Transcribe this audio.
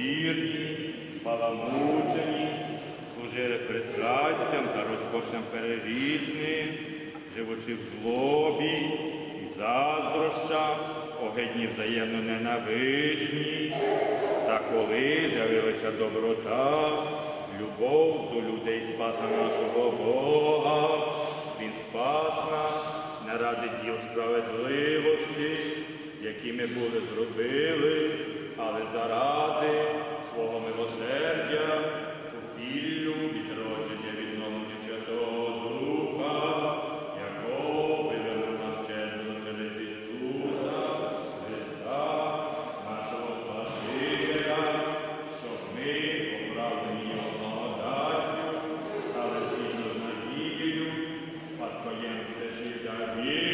вірні, паламучені, служили пристрастям та розкошням перерізним, живучи в злобі і заздрощах, огидні взаємно ненависні, та коли з'явилася доброта, любов до людей спаса нашого Бога, Він спас нас, наради діл справедливості, які ми були зробили. Yeah.